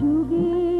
जुगे